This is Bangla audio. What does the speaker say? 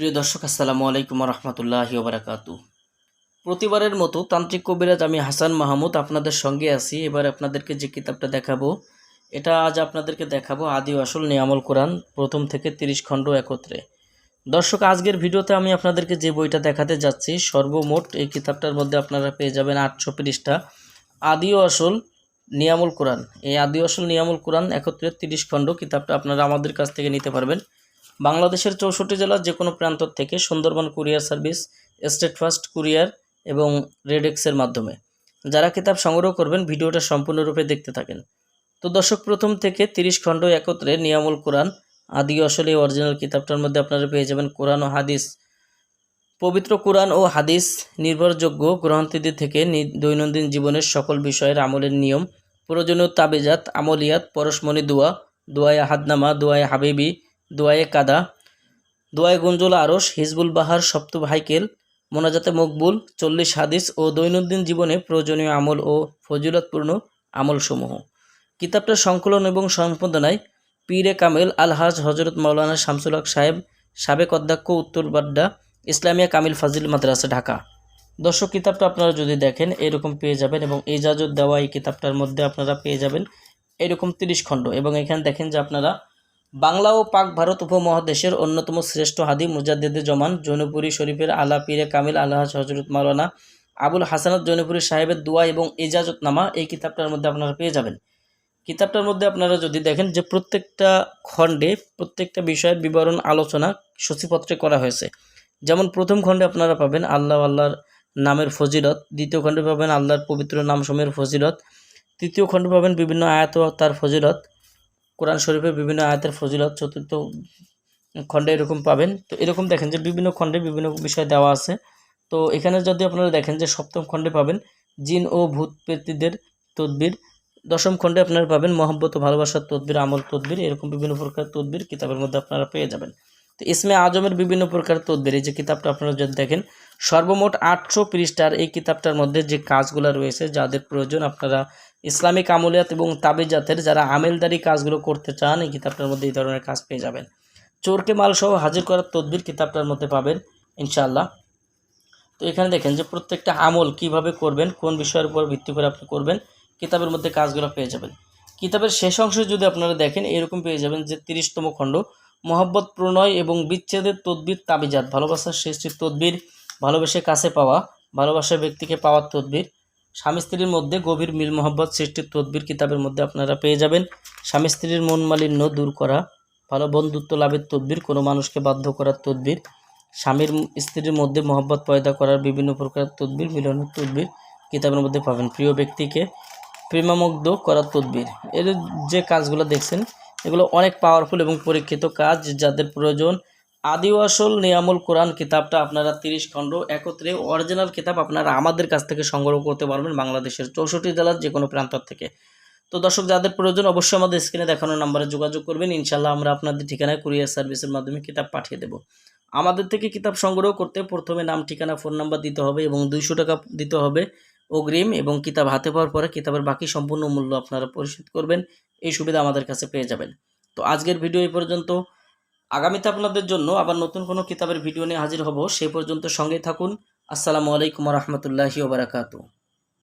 প্রিয় দর্শক, আসসালামু আলাইকুম রহমতুল্লাহি ওবরাকাতু প্রতিবারের মতো তান্ত্রিক কবিরাজ আমি হাসান মাহমুদ আপনাদের সঙ্গে আছি। এবার আপনাদেরকে যে কিতাবটা দেখাবো, এটা আজ আপনাদেরকে দেখাবো আদি আসল নিয়ামল কোরআন, প্রথম থেকে তিরিশ খণ্ড একত্রে। দর্শক, আজকের ভিডিওতে আমি আপনাদেরকে যে বইটা দেখাতে যাচ্ছি, সর্বমোট এই কিতাবটার মধ্যে আপনারা পেয়ে যাবেন আটশো পৃষ্ঠা, আদি আসল নিয়ামুল কোরআন। এই আদি আসল নিয়ামুল কোরআন একত্রে তিরিশ খণ্ড কিতাবটা আপনারা আমাদের কাছ থেকে নিতে পারবেন। বাংলাদেশের চৌষট্টি জেলার যে কোনো প্রান্ত থেকে Sundarban courier service, state first courier এবং রেডেক্সের মাধ্যমে। যারা কিতাব সংগ্রহ করবেন, ভিডিওটা সম্পূর্ণরূপে দেখতে থাকেন। তো দর্শক, প্রথম থেকে তিরিশ খণ্ড একত্রে নিয়ামুল কোরআন, আদি আসলে অরিজিনাল কিতাবটার মধ্যে আপনারা পেয়ে যাবেন কোরআন ও হাদিস। পবিত্র কোরআন ও হাদিস নির্ভরযোগ্য গ্রন্থিদি থেকে দৈনন্দিন জীবনের সকল বিষয়ের আমলের নিয়ম, প্রয়োজনীয় তাবিজাত, আমলিয়াত, পরশমণি দোয়া দোয়ায় হাদনামা দোয়ায় হাবিবি দোয়ায়ে কাদা, দোয়ায়ে গুঞ্জুল আরস, হিজবুল বাহার সপ্ত ভাইকেল মোনাজাতে মকবুল, চল্লিশ হাদিস ও দৈনন্দিন জীবনে প্রয়োজনীয় আমল ও ফজিলতপূর্ণ আমলসমূহ। কিতাবটার সংকলন এবং সম্পাদনায় পীরে কামেল আলহাজ হজরত মাওলানা শামসুল হক সাহেব, সাবেক অধ্যক্ষ উত্তর বাড্ডা, ইসলামিয়া কামিল ফাজিল মাদ্রাসা, ঢাকা। দর্শক, কিতাবটা আপনারা যদি দেখেন, এরকম পেয়ে যাবেন এবং এজাজত দেওয়া এই কিতাবটার মধ্যে আপনারা পেয়ে যাবেন এরকম তিরিশ খণ্ড এবং এখানে দেখেন যে আপনারা বাংলা ও পাক ভারত উপমহাদেশের অন্যতম শ্রেষ্ঠ হাদি মুজাদ্দেদে জমান জৌনপুরি শরীফের আলা পীরে কামিল আল্লাহ হজরত মাওলানা আবুল হাসানত জৌনপুরি সাহেবের দোয়া এবং এজাজতনামা এই কিতাবটার মধ্যে আপনারা পেয়ে যাবেন। কিতাবটার মধ্যে আপনারা যদি দেখেন যে প্রত্যেকটা খণ্ডে, প্রত্যেকটা বিষয়ের বিবরণ আলোচনা সূচিপত্রে করা হয়েছে। যেমন প্রথম খণ্ডে আপনারা পাবেন আল্লাহ আল্লাহর নামের ফজিলত, দ্বিতীয় খণ্ডে পাবেন আল্লাহর পবিত্র নামসমূহের ফজিলত, তৃতীয় খণ্ডে পাবেন বিভিন্ন আয়াত তার ফজিলত কোরআন শরীফের বিভিন্ন আয়াতের ফজিলত চতুর্থ খণ্ডে এরকম পাবেন। তো এরকম দেখেন যে বিভিন্ন খণ্ডে বিভিন্ন বিষয় দেওয়া আছে। তো এখানে যদি আপনারা দেখেন যে সপ্তম খণ্ডে পাবেন জিন ও ভূত প্রেতীদের তদবির। দশম খণ্ডে আপনারা পাবেন মহব্বত ভালোবাসার তদবির, আমল তদবির, এরকম বিভিন্ন প্রকার তদবির কিতাবের মধ্যে আপনারা পেয়ে যাবেন। তো ইসমে আজমের বিভিন্ন প্রকার তদবির, এই যে কিতাবটা আপনারা যদি দেখেন সর্বমোট আটশো পৃষ্ঠার এই কিতাবটার মধ্যে যে কাজগুলো রয়েছে, যাদের প্রয়োজন আপনারা ইসলামিক আমলিয়াত এবং তাবিজাতের যারা আমেলদারি কাজগুলো করতে চান, এই কিতাবটার মধ্যে এই ধরনের কাজ পেয়ে যাবেন। চোরকে মালসহ হাজির করার তদবির কিতাবটার মধ্যে পাবেন, ইনশাআল্লাহ। তো এখানে দেখেন যে প্রত্যেকটা আমল কীভাবে করবেন, কোন বিষয়ের উপর ভিত্তি করে আপনি করবেন, কিতাবের মধ্যে কাজগুলো পেয়ে যাবেন। কিতাবের শেষ অংশে যদি আপনারা দেখেন, এরকম পেয়ে যাবেন যে তিরিশতম খণ্ড, মহব্বত, প্রণয় এবং বিচ্ছেদের তদবির, তাবিজাত, ভালোবাসার সৃষ্টির তদবির ভালোবেসে কাছে পাওয়া ভালোবাসা ব্যক্তিকে পাওয়ার তদবির। স্বামী স্ত্রীর মধ্যে গভীর মিল মহব্বত সৃষ্টির তদবির কিতাবের মধ্যে আপনারা পেয়ে যাবেন। স্বামী স্ত্রীর মন মালিন্য দূর করা, ভালো বন্ধুত্ব লাভের তদবির, কোনো মানুষকে বাধ্য করার তদবির। স্বামীর স্ত্রীর মধ্যে মহব্বত পয়দা করার বিভিন্ন প্রকার তদবির, মিলনের তদবির কিতাবের মধ্যে পাবেন। প্রিয় ব্যক্তিকে প্রেমামুগ্ধ করার তদবির। এর যে কাজগুলো দেখছেন, এগুলো অনেক পাওয়ারফুল এবং পরীক্ষিত কাজ, যাদের প্রয়োজন আদি আসল নিয়ামুল কোরআন কিতাবটা আপনারা তিরিশ খণ্ড একত্রে অরিজিনাল কিতাব আপনারা আমাদের কাছ থেকে সংগ্রহ করতে পারবেন বাংলাদেশের চৌষট্টি জেলার যে কোনো প্রান্ত থেকে। তো দর্শক, যাদের প্রয়োজন অবশ্যই আমাদের স্ক্রিনে দেখানো নাম্বারে যোগাযোগ করবেন। ইনশাল্লাহ আমরা আপনাদের ঠিকানায় কুরিয়ার সার্ভিসের মাধ্যমে কিতাব পাঠিয়ে দেব। আমাদের থেকে কিতাব সংগ্রহ করতে প্রথমে নাম, ঠিকানা ফোন নাম্বার দিতে হবে এবং দুইশো টাকা দিতে হবে অগ্রিম এবং কিতাব হাতে পাওয়ার পরে কিতাবের বাকি সম্পূর্ণ মূল্য আপনারা পরিশোধ করবেন। এই সুবিধা আমাদের কাছে পেয়ে যাবেন। তো আজকের ভিডিও এই পর্যন্ত। আগামীতে আপনাদের জন্য আবার নতুন কোনো কিতাবের ভিডিও নিয়ে হাজির হব। সেই পর্যন্ত সঙ্গে থাকুন। আসসালামু আলাইকুম রহমতুল্লাহি ওবরাকাতু